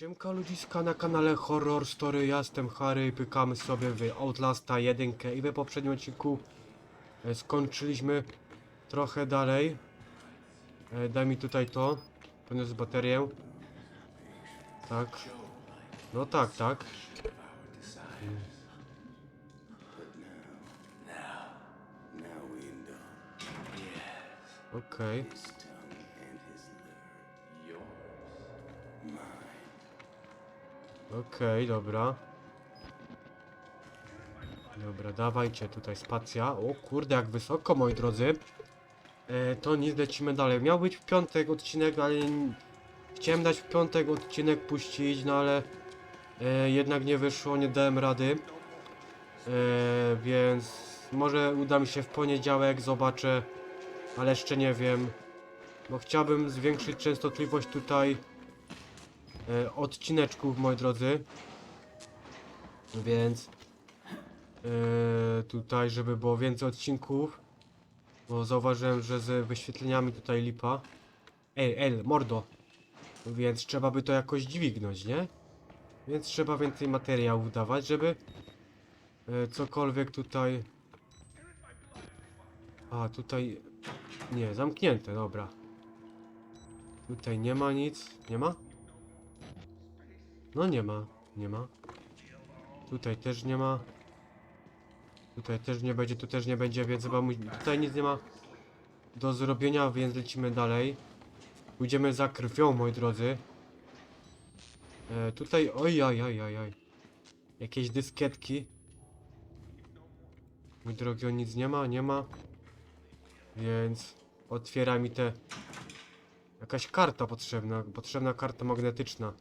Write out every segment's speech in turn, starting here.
Siemka ludziska na kanale Horror Story, ja jestem Harry i pykamy sobie w Outlasta 1 i we poprzednim odcinku e, skończyliśmy trochę dalej. E, daj mi tutaj to, poniosę baterię. Tak. No tak, tak. Okej. his Okej, dobra. Dobra, dawajcie tutaj spacja. O kurde, jak wysoko, moi drodzy. E, to nic, lecimy dalej. Miał być w piątek odcinek, ale chciałem dać w piątek odcinek puścić, no ale e, jednak nie wyszło, nie dałem rady. E, więc może uda mi się w poniedziałek, zobaczę, ale jeszcze nie wiem. Bo chciałbym zwiększyć częstotliwość tutaj e, odcineczków, moi drodzy. Więc e, tutaj, żeby było więcej odcinków, bo zauważyłem, że z wyświetleniami tutaj lipa. Ej, el, mordo. Więc trzeba by to jakoś dźwignąć, nie? Więc trzeba więcej materiałów dawać, żeby e, cokolwiek tutaj... A, tutaj... Nie, zamknięte, dobra. Tutaj nie ma nic. Nie ma? No nie ma, nie ma. Tutaj też nie ma. Tutaj też nie będzie, tu też nie będzie, więc chyba tutaj nic nie ma do zrobienia, więc lecimy dalej. Pójdziemy za krwią, moi drodzy. E, tutaj, oj, oj, oj, oj, oj. Jakieś dyskietki. Mój drogi, on nic nie ma, nie ma. Więc otwiera mi te... Jakaś karta potrzebna, potrzebna karta magnetyczna.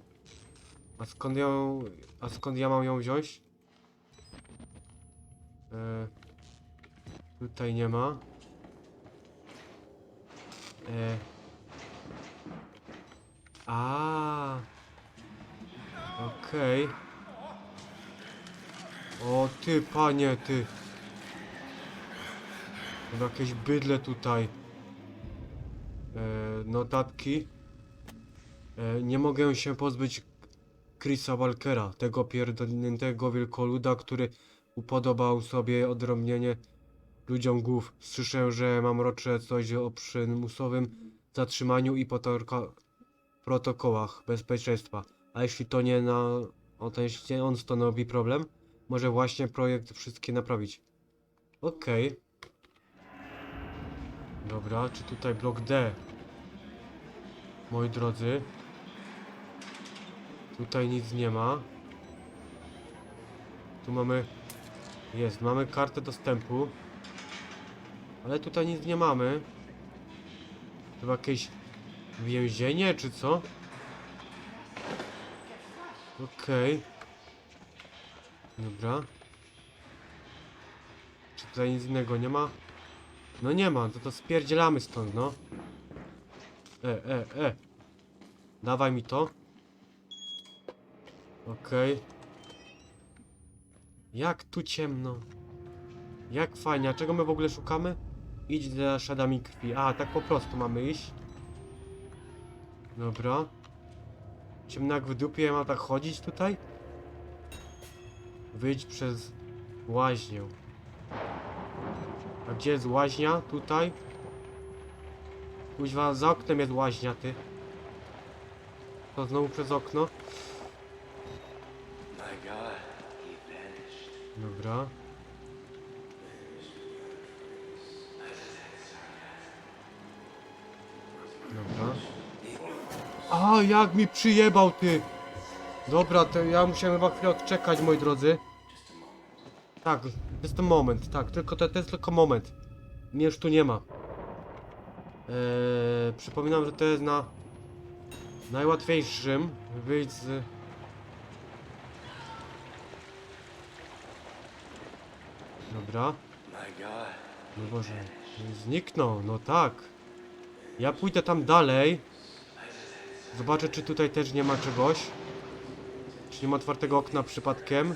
A skąd ją... A skąd ja mam ją wziąć? E, tutaj nie ma. E, a, Okej. O ty, panie, ty. Mam jakieś bydle tutaj. E, notatki. E, nie mogę się pozbyć Chrisa Walkera, tego pierdolniętego wielkoluda, który upodobał sobie odrobnienie ludziom głów. Słyszę, że mam rocze coś o przymusowym zatrzymaniu i protokołach bezpieczeństwa. A jeśli to nie na... O, to jeśli on stanowi problem, może właśnie projekt wszystkie naprawić. Okej. Dobra, czy tutaj blok D? Moi drodzy. Tutaj nic nie ma. Tu mamy... Jest, mamy kartę dostępu. Ale tutaj nic nie mamy. Chyba jakieś więzienie, czy co? Okej. Dobra. Czy tutaj nic innego nie ma? No nie ma, to to spierdzielamy stąd, no. E, e, e. Dawaj mi to. Okej. Jak tu ciemno. Jak fajnie, a czego my w ogóle szukamy? Idź za śladami krwi. A, tak po prostu mamy iść. Dobra. Ciemno jak w dupie, mam tak chodzić tutaj? Wyjdź przez łaźnię. A gdzie jest łaźnia? Tutaj? Kuźwa, za oknem jest łaźnia, ty. To znowu przez okno? Dobra. Dobra. A, jak mi przyjebał ty! Dobra, to ja musiałem chyba chwilę odczekać, moi drodzy. Tak, jest to moment, tak, tylko to, to jest tylko moment. Mnie już tu nie ma. Eee, przypominam, że to jest na najłatwiejszym wyjść z... Dobra. No Boże, zniknął, no tak. Ja pójdę tam dalej. Zobaczę, czy tutaj też nie ma czegoś. Czy nie ma otwartego okna przypadkiem.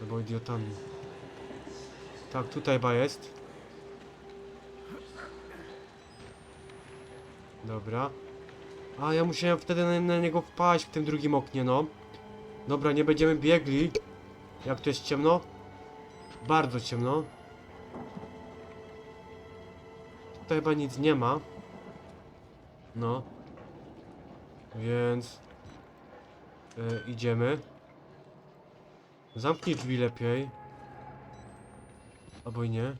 Albo idiotami. Tak, tutaj chyba jest. Dobra. A, ja musiałem wtedy na, na niego wpaść w tym drugim oknie, no. Dobra, nie będziemy biegli. Jak tu jest ciemno? Bardzo ciemno. Tutaj chyba nic nie ma. No. Więc... E, idziemy. Zamknij drzwi lepiej. Albo i nie.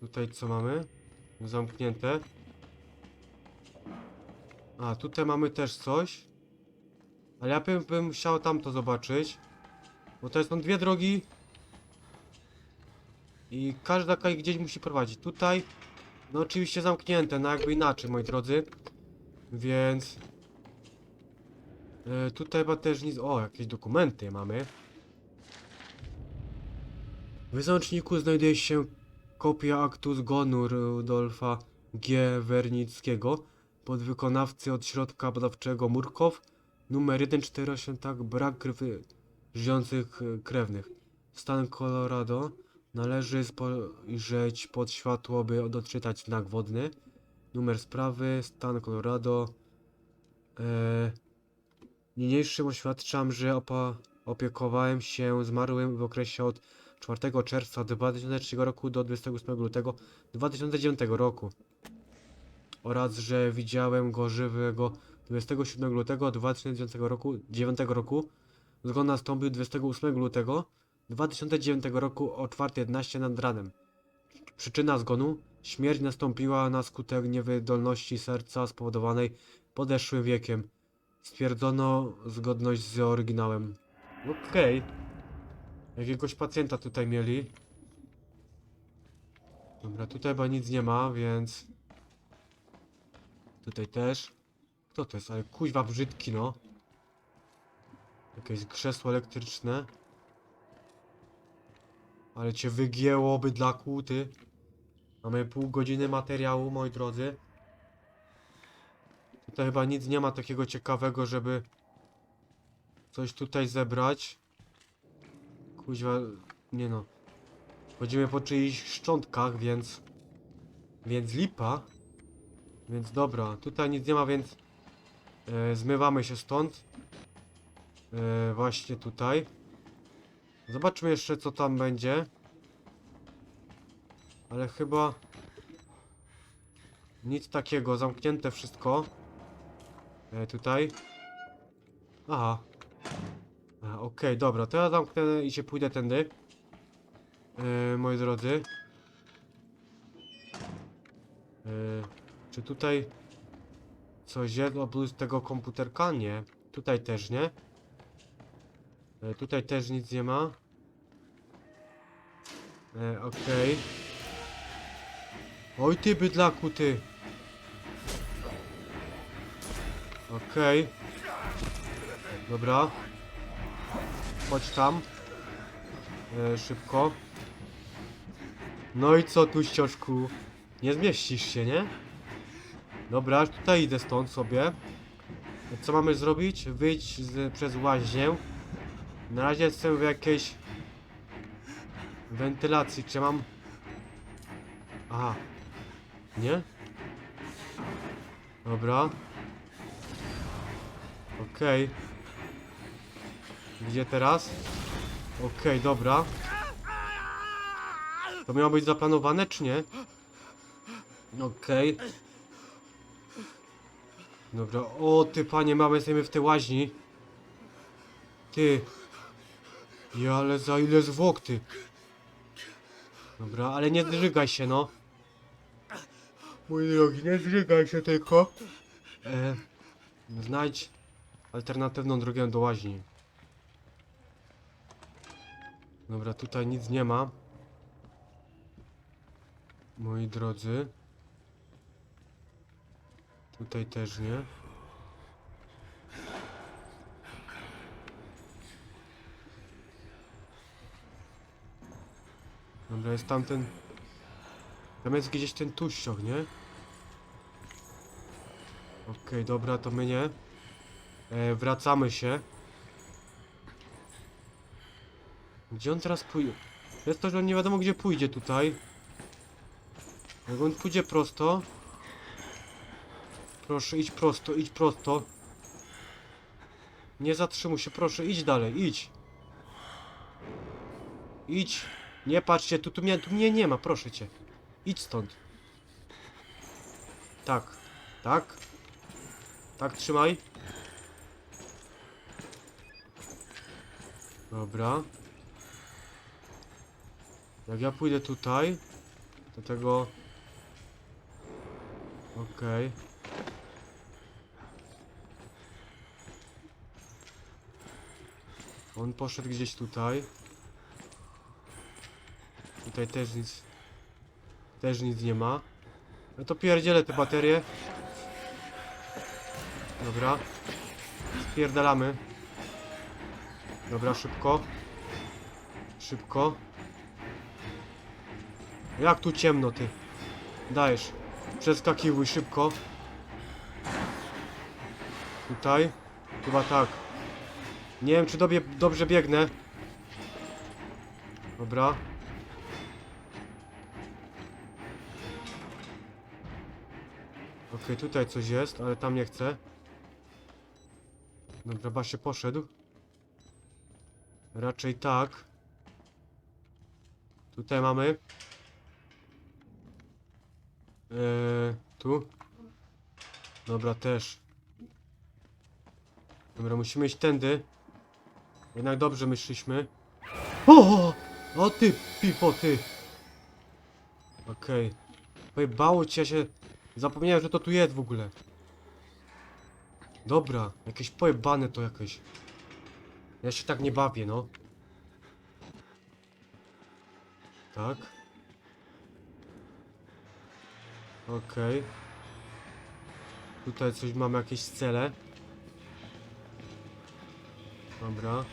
Tutaj co mamy? Zamknięte. A, tutaj mamy też coś. Ale ja bym, bym chciał tamto zobaczyć. Bo to są dwie drogi. I każda gdzieś musi prowadzić. Tutaj, no oczywiście zamknięte, no jakby inaczej, moi drodzy. Więc... E, tutaj chyba też nic... O, jakieś dokumenty mamy. W załączniku znajduje się kopia aktu zgonu Rudolfa G. Wernickiego, podwykonawcy od środka badawczego Murkow, numer 148, tak, brak żyjących e, krewnych. Stan Colorado. Należy spojrzeć pod światło, by doczytać znak wodny. Numer sprawy, stan Colorado. Eee, niniejszym oświadczam, że opa opiekowałem się zmarłym w okresie od 4 czerwca 2003 roku do 28 lutego 2009 roku. Oraz, że widziałem go żywego 27 lutego 2009 roku, 9 roku. Zgon nastąpił 28 lutego 2009 roku o 4.11 nad ranem. Przyczyna zgonu? Śmierć nastąpiła na skutek niewydolności serca spowodowanej podeszłym wiekiem. Stwierdzono zgodność z oryginałem. Okej. Jakiegoś pacjenta tutaj mieli. Dobra, tutaj chyba nic nie ma, więc... Tutaj też. Kto to jest? Ale kuźwa brzydki, no. Jakieś krzesło elektryczne. Ale cię wygięło, bydlaku, ty. Mamy pół godziny materiału, moi drodzy. Tutaj chyba nic nie ma takiego ciekawego, żeby coś tutaj zebrać. Kuźwa, nie no. Chodzimy po czyichś szczątkach, więc... Więc lipa. Więc dobra, tutaj nic nie ma, więc... E, zmywamy się stąd. E, właśnie tutaj. Zobaczmy jeszcze co tam będzie. Ale chyba... Nic takiego, zamknięte wszystko. E, tutaj. Aha. E, Okej, dobra, to ja zamknę i się pójdę tędy. Moi drodzy. Czy tutaj coś jest oprócz tego komputerka? Nie. Tutaj też nie. E, tutaj też nic nie ma. E, okej. Oj ty bydlaku ty. Okej. Dobra. Chodź tam. E, szybko. No i co tu ściożku? Nie zmieścisz się, nie? Dobra, tutaj idę stąd sobie. Co mamy zrobić? Wyjść z, przez łaźnię. Na razie jestem w jakiejś wentylacji. Czy mam... Aha. Nie? Dobra. Okej. Gdzie teraz? Okej, dobra. To miało być zaplanowane, czy nie? Okej. Dobra, o ty panie, mamy jesteśmy w tej łaźni. Ty. Ja, ale za ile zwłok ty. Dobra, ale nie zżygaj się, no. Mój drogi, nie zżygaj się tylko. E, znajdź alternatywną drogę do łaźni. Dobra, tutaj nic nie ma. Moi drodzy. Tutaj też nie. Dobra, jest tamten... Tam jest gdzieś ten tuściok, nie? Okej, dobra, to my nie. E, wracamy się. Gdzie on teraz pójdzie? Jest to, że on nie wiadomo gdzie pójdzie tutaj. Jak on pójdzie prosto... Proszę, idź prosto, idź prosto. Nie zatrzymuj się, proszę, idź dalej, idź. Idź. Nie patrzcie, tu, tu, mnie, tu mnie nie ma, proszę cię. Idź stąd. Tak, tak. Tak, trzymaj. Dobra. Jak ja pójdę tutaj, do tego... Okej. On poszedł gdzieś tutaj. Tutaj też nic... Też nic nie ma. No to pierdzielę te baterie. Dobra. Spierdalamy. Dobra, szybko. Szybko. Jak tu ciemno, ty? Dajesz. Przeskakiwuj szybko. Tutaj. Chyba tak. Nie wiem, czy dobie, dobrze biegnę. Dobra. Okej, tutaj coś jest, ale tam nie chcę. Dobra, właśnie poszedł. Raczej tak. Tutaj mamy. Eee, tu. Dobra, też. Dobra, musimy iść tędy. Jednak dobrze myśliśmy. O! O ty, pipo, ty! Okej. Okay. Bało cię się... Zapomniałem, że to tu jest w ogóle. Dobra, jakieś pojebane to jakieś. Ja się tak nie bawię, no. Tak. Okej. Tutaj coś mamy jakieś cele. Dobra.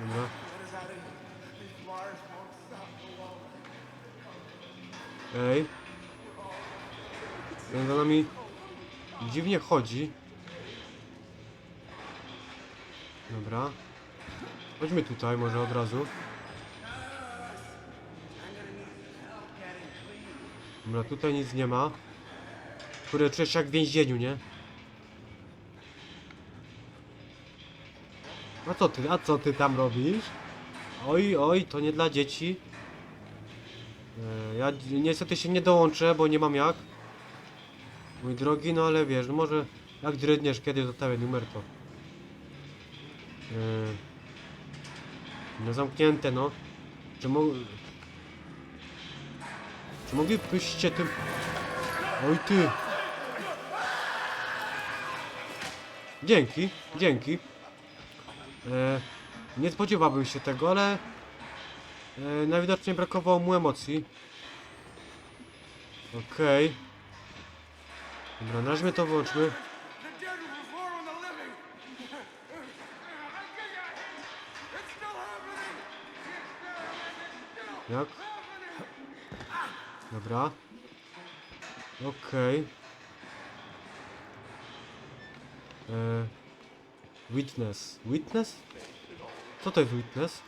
Dobra. Ej. Ten za nami dziwnie chodzi. Dobra. Chodźmy tutaj może od razu. Dobra, tutaj nic nie ma. Kurde, czujesz jak w więzieniu, nie? A co ty, a co ty tam robisz? Oj, oj, to nie dla dzieci. E, ja niestety się nie dołączę, bo nie mam jak. Mój drogi, no ale wiesz, no może jak drydniesz kiedyś zostawię numer to. E, no zamknięte, no. Czy mo... Czy moglibyście tym... Oj ty! Dzięki, dzięki. E, nie spodziewałbym się tego, ale e, najwidoczniej brakowało mu emocji. Okej. Dobra, na razie my to wyłączmy. The dead will perform on the living. It's still happening. Jak? Dobra. Okej. E, Witness. Witness? Co to jest witness?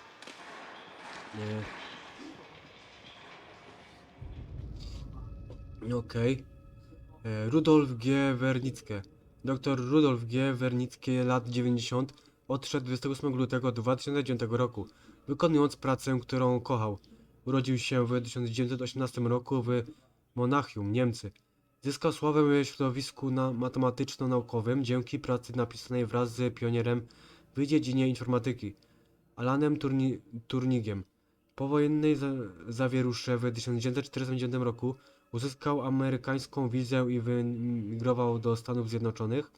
Nie. Okej. E, Rudolf G. Wernicke. Dr Rudolf G. Wernicke, lat 90, odszedł 28 lutego 2009 roku, wykonując pracę, którą kochał. Urodził się w 1918 roku w Monachium, Niemcy. Zyskał sławę w środowisku na matematyczno-naukowym dzięki pracy napisanej wraz z pionierem w dziedzinie informatyki, Alanem Turni Turnigiem. Po wojennej za zawierusze w 1949 roku uzyskał amerykańską wizę i wymigrował do Stanów Zjednoczonych.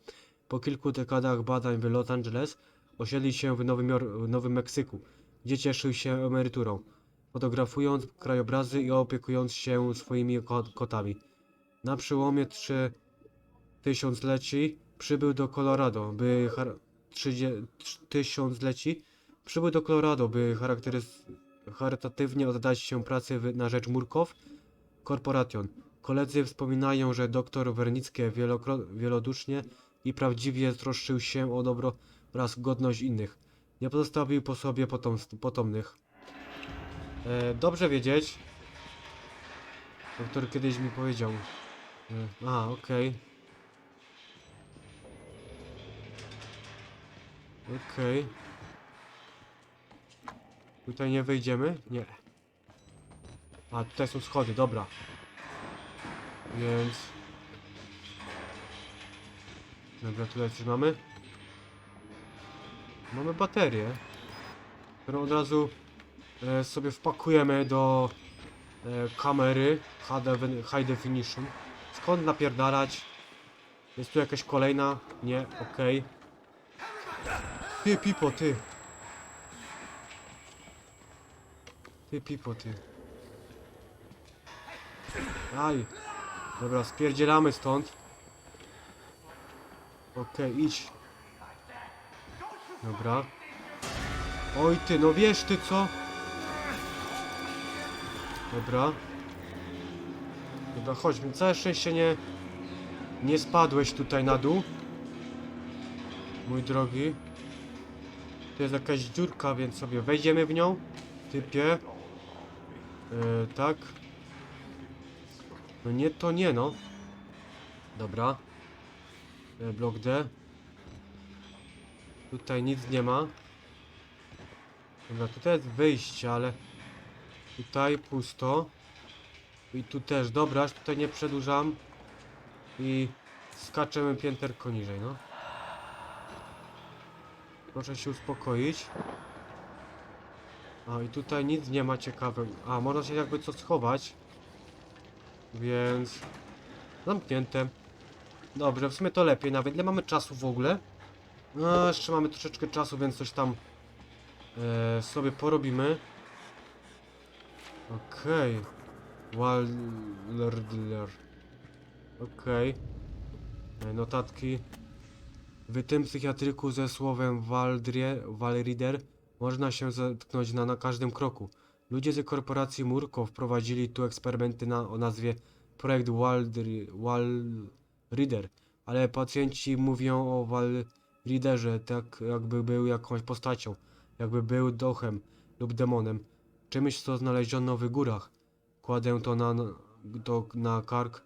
Po kilku dekadach badań w Los Angeles osiedli się w Nowym, Jor- Nowym Meksyku, gdzie cieszył się emeryturą, fotografując krajobrazy i opiekując się swoimi ko kotami. Na przełomie trzy tysiącleci przybył do Colorado, by tysiącleci przybył do Colorado, by charakterys- charytatywnie oddać się pracy na rzecz Murkow Corporation. Koledzy wspominają, że Wernickie wielokro- wielodusznie i prawdziwie troszczył się o dobro oraz godność innych. Nie pozostawił po sobie potom- potomnych. E, dobrze wiedzieć. Doktor kiedyś mi powiedział, E, A, okej. Okej. Tutaj nie wyjdziemy? Nie. A, tutaj są schody, dobra. Więc... Dobra, tutaj coś mamy. Mamy baterię, którą od razu e, sobie wpakujemy do e, kamery High Definition. Skąd napierdalać? Jest tu jakaś kolejna? Nie, okej. Ty, Pipo, ty. Ty, Pipo, ty. Aj. Dobra, spierdzielamy stąd. Okej, idź. Dobra. Oj ty, no wiesz ty co? Dobra. Dobra, chodźmy. Całe szczęście nie... Nie spadłeś tutaj na dół. Mój drogi. Tu jest jakaś dziurka, więc sobie wejdziemy w nią. Typie. E, tak. No nie, to nie no. Dobra. E, blok D. Tutaj nic nie ma. Dobra, tutaj jest wyjście, ale tutaj pusto. I tu też, dobra, tutaj nie przedłużam. I skaczemy pięterko niżej, no. Proszę się uspokoić. A i tutaj nic nie ma ciekawego. A, można się jakby co schować. Więc... Zamknięte. Dobrze, w sumie to lepiej nawet. Ile mamy czasu w ogóle? No, jeszcze mamy troszeczkę czasu, więc coś tam e, sobie porobimy. Okej. Waldler. Okej. E, Notatki. W tym psychiatryku ze słowem Waldrie, Walrider można się zetknąć na, na każdym kroku. Ludzie z korporacji Murko wprowadzili tu eksperymenty na, o nazwie Projekt Walrider, ale pacjenci mówią o Walriderze tak jakby był jakąś postacią, jakby był duchem lub demonem, czymś co znaleziono w górach. Kładę to na, to na kark,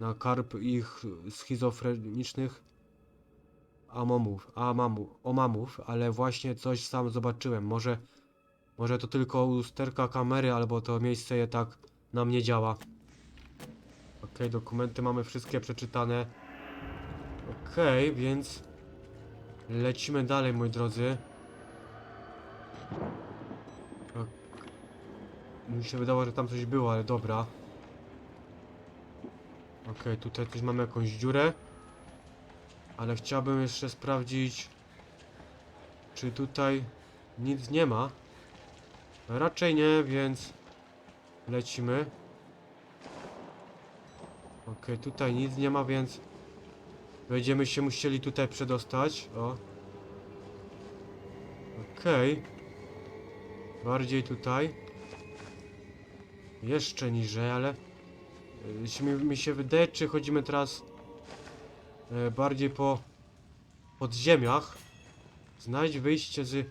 na karp ich schizofrenicznych amomów, amamu, omamów, ale właśnie coś sam zobaczyłem. Może, może to tylko usterka kamery, albo to miejsce je tak na mnie działa. Okej, dokumenty mamy wszystkie przeczytane. Okej, więc lecimy dalej, moi drodzy. Ok. Mi się wydało, że tam coś było, ale dobra. Okej, tutaj coś mamy jakąś dziurę. Ale chciałbym jeszcze sprawdzić, czy tutaj nic nie ma. Raczej nie, więc lecimy. Okej, tutaj nic nie ma, więc będziemy się musieli tutaj przedostać. O. Okej. Bardziej tutaj. Jeszcze niżej, ale jeśli mi, się wydaje, czy chodzimy teraz e, bardziej po podziemiach. Znajdź wyjście z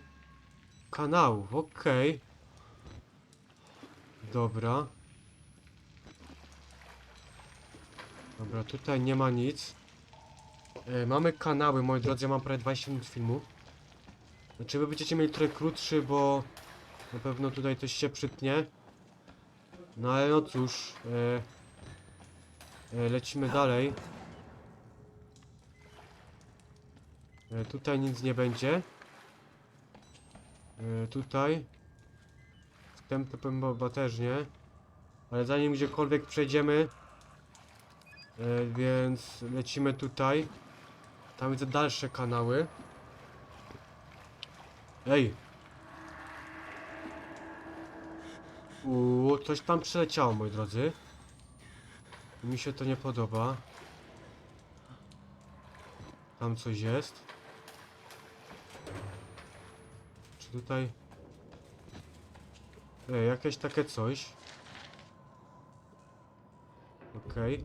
kanałów. Okej. Dobra. Dobra, tutaj nie ma nic. E, mamy kanały, moi drodzy, ja mam prawie 20 minut filmu. Znaczy wy będziecie mieli trochę krótszy, bo na pewno tutaj coś się przytnie. No ale no cóż, e, e, lecimy dalej. E, tutaj nic nie będzie. E, tutaj. Wstępem bateżnie. Ale zanim gdziekolwiek przejdziemy, e, więc lecimy tutaj. Tam widzę dalsze kanały. Ej! Uuu, coś tam przeleciało, moi drodzy. Mi się to nie podoba. Tam coś jest. Czy tutaj... Ej, jakieś takie coś. Okej.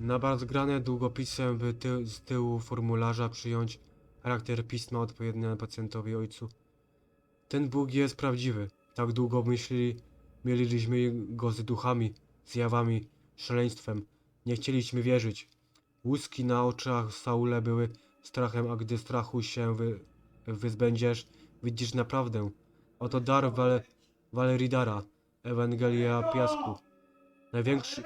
Na bardzo grane długopisem ty z tyłu formularza przyjąć charakter pisma odpowiednie pacjentowi ojcu. Ten Bóg jest prawdziwy. Tak długo myśli, myliliśmy go z duchami, zjawami, szaleństwem. Nie chcieliśmy wierzyć. Łuski na oczach Saule były strachem, a gdy strachu się wy, wyzbędziesz, widzisz naprawdę. Oto dar Wal, Valeridara, Ewangelia Piasku. Największy...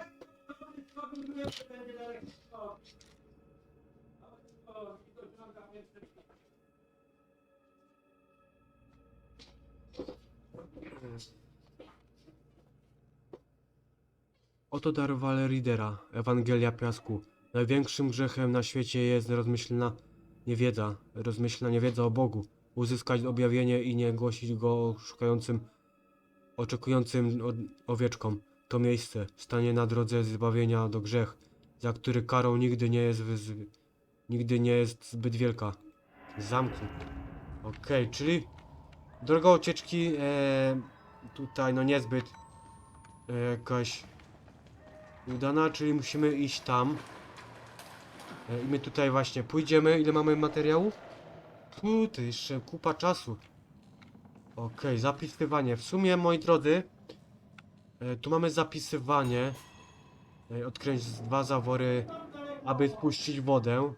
Oto dar Valeridera, Ewangelia Piasku. Największym grzechem na świecie jest rozmyślna niewiedza, rozmyślna niewiedza o Bogu. Uzyskać objawienie i nie głosić go szukającym, oczekującym owieczkom. To miejsce stanie na drodze zbawienia do grzech, za który karą nigdy nie jest, nigdy nie jest zbyt wielka. Zamku. Okej, czyli droga ucieczki e, tutaj no niezbyt e, jakaś udana, czyli musimy iść tam. E, I my tutaj właśnie pójdziemy. Ile mamy materiału? Tu, to jeszcze kupa czasu. Okej, zapisywanie. W sumie, moi drodzy, e, tu mamy zapisywanie. E, odkręć dwa zawory, aby spuścić wodę.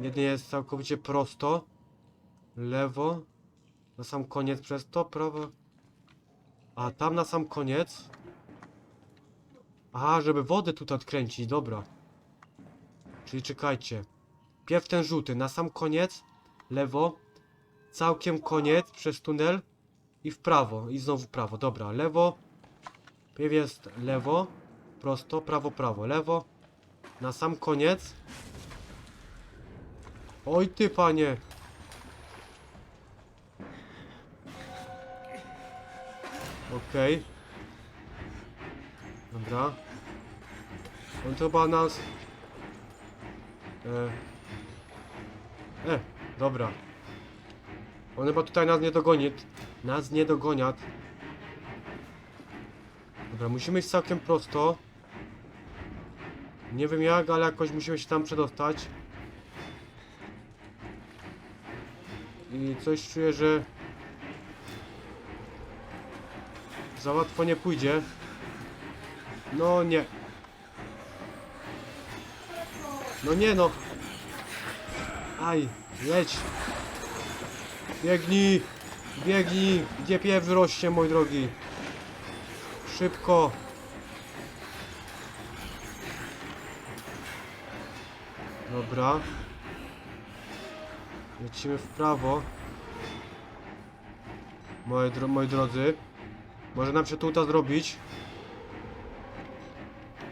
Jednie jest całkowicie prosto. Lewo. Na sam koniec przez to, prawo. A tam na sam koniec. Aha, żeby wodę tutaj odkręcić, dobra. Czyli czekajcie. Pierw ten żółty, na sam koniec, lewo, całkiem koniec, przez tunel i w prawo, i znowu prawo, dobra, lewo, pierw jest lewo, prosto, prawo, prawo, lewo, na sam koniec. Oj ty panie! Okej. Dobra. On chyba nas... E... e, dobra. On chyba tutaj nas nie dogoni. Nas nie dogoniat. Dobra, musimy iść całkiem prosto. Nie wiem jak, ale jakoś musimy się tam przedostać. I coś czuję, że... Za łatwo nie pójdzie. No nie. No nie no. Aj, jedź. Biegnij. Biegnij. Gdzie piew rośnie, mój drogi. Szybko. Dobra. Lecimy w prawo. Moi, dro moi drodzy. Może nam się tu uda zrobić.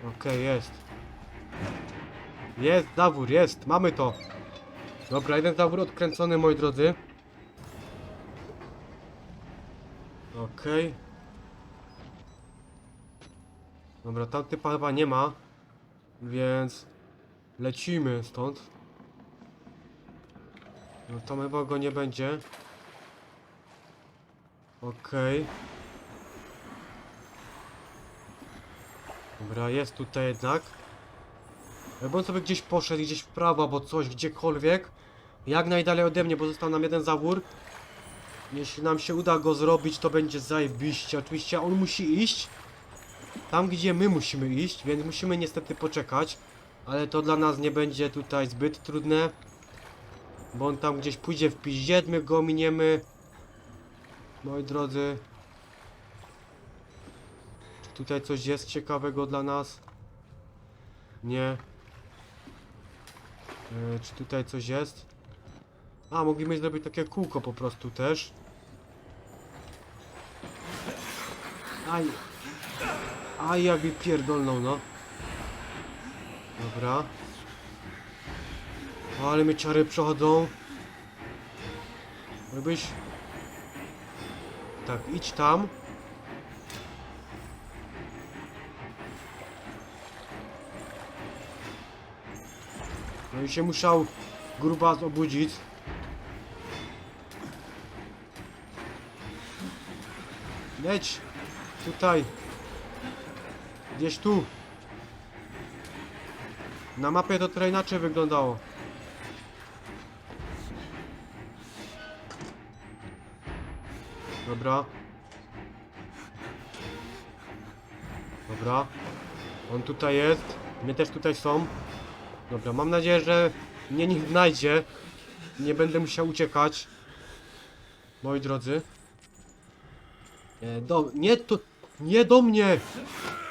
Okej, jest. Jest, zawór, jest, mamy to. Dobra, jeden zawór odkręcony, moi drodzy. Okej. Dobra, tam typa chyba nie ma. Więc lecimy stąd. No tam chyba go nie będzie. Okej. Dobra, jest tutaj jednak. Jakby on sobie gdzieś poszedł, gdzieś w prawo, albo coś, gdziekolwiek. Jak najdalej ode mnie, bo został nam jeden zawór. Jeśli nam się uda go zrobić, to będzie zajebiście. Oczywiście on musi iść tam, gdzie my musimy iść, więc musimy niestety poczekać. Ale to dla nas nie będzie tutaj zbyt trudne. Bo on tam gdzieś pójdzie w piździe, my go miniemy. Moi drodzy. Czy tutaj coś jest ciekawego dla nas? Nie. E, czy tutaj coś jest? A, mogliśmy zrobić takie kółko po prostu też. Aj. Aj, jakby pierdolną, no. Dobra. Ale mnie ciary przechodzą. Jakbyś... Tak, idź tam. No i się musiał grubas obudzić. Leć! Tutaj! Gdzieś tu! Na mapie to trochę inaczej wyglądało. Dobra. Dobra. On tutaj jest. My też tutaj są. Dobra, mam nadzieję, że mnie nie znajdzie. Nie będę musiał uciekać. Moi drodzy. E, do, nie to, nie do mnie!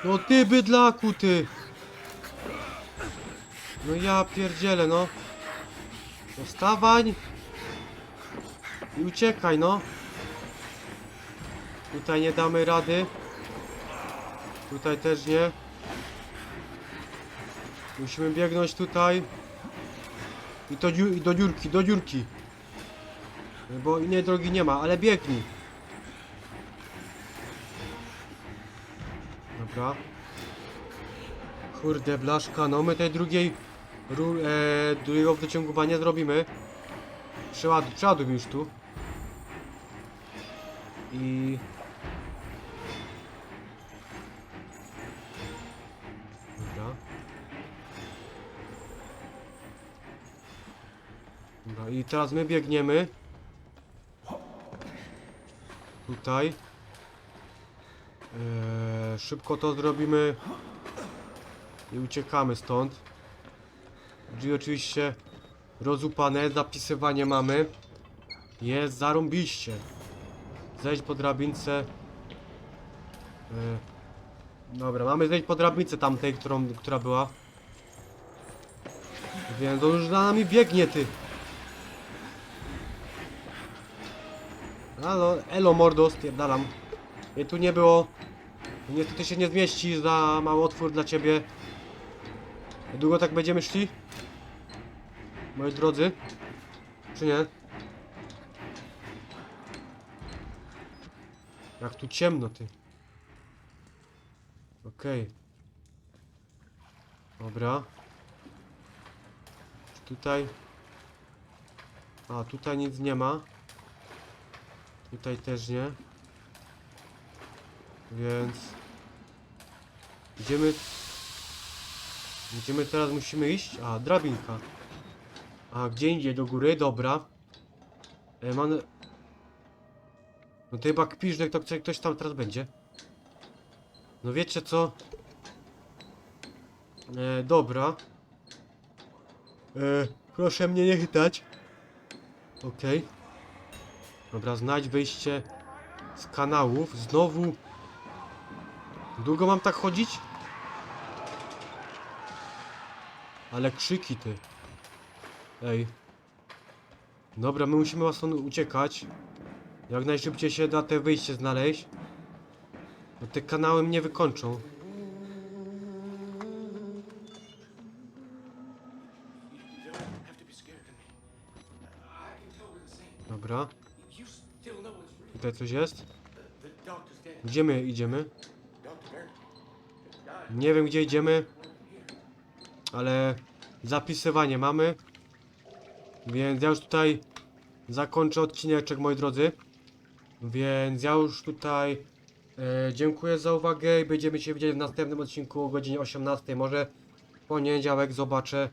No ty bydlaku ty! No ja pierdzielę no. No! I uciekaj no. Tutaj nie damy rady. Tutaj też nie. Musimy biegnąć tutaj. I, to, do dziurki, do dziurki. Bo innej drogi nie ma, ale biegnij. Kurde, blaszka, no my tej drugiej ru, e, drugiego wyciągu nie zrobimy. Przeładuj, przeładuj już tu. I... Dobra. Dobra, i teraz my biegniemy. Tutaj. Eee, szybko to zrobimy. I uciekamy stąd. Drzwi oczywiście rozupane, zapisywanie mamy. Jest zarąbiście. Zejść po drabince. Eee, dobra, mamy zejść po drabince tamtej, którą, która była. Więc on już za nami biegnie, ty. Halo, elo mordo, spierdalam. Mnie tu nie było. Niestety się nie zmieści, za mały otwór dla ciebie. Długo tak będziemy szli? Moi drodzy? Czy nie? Jak tu ciemno, ty. Okej. Dobra. Czy tutaj? A, tutaj nic nie ma. Tutaj też nie. Więc... Idziemy... Gdzie my teraz musimy iść? A, drabinka. A, gdzie indziej do góry? Dobra. E, mam... No to chyba kpisz, że to ktoś- tam teraz będzie. No wiecie co? E, dobra. E, proszę mnie nie chytać. Okej. Dobra, znajdź wyjście z kanałów. Znowu. Długo mam tak chodzić? Ale krzyki ty. Ej. Dobra, my musimy stąd uciekać. Jak najszybciej się da te wyjście znaleźć. Bo te kanały mnie wykończą. Dobra. Tutaj coś jest. Gdzie my idziemy? Nie wiem gdzie idziemy. Ale zapisywanie mamy. Więc ja już tutaj zakończę odcineczek moi drodzy. Więc ja już tutaj e, dziękuję za uwagę i będziemy się widzieć w następnym odcinku o godzinie 18. Może w poniedziałek zobaczę.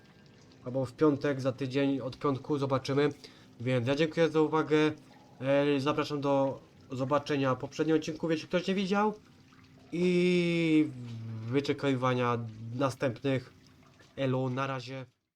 Albo w piątek za tydzień od piątku zobaczymy. Więc ja dziękuję za uwagę. E, zapraszam do zobaczenia poprzedniego odcinku, jeśli ktoś nie widział. I wyczekiwania następnych. Elo, na razie.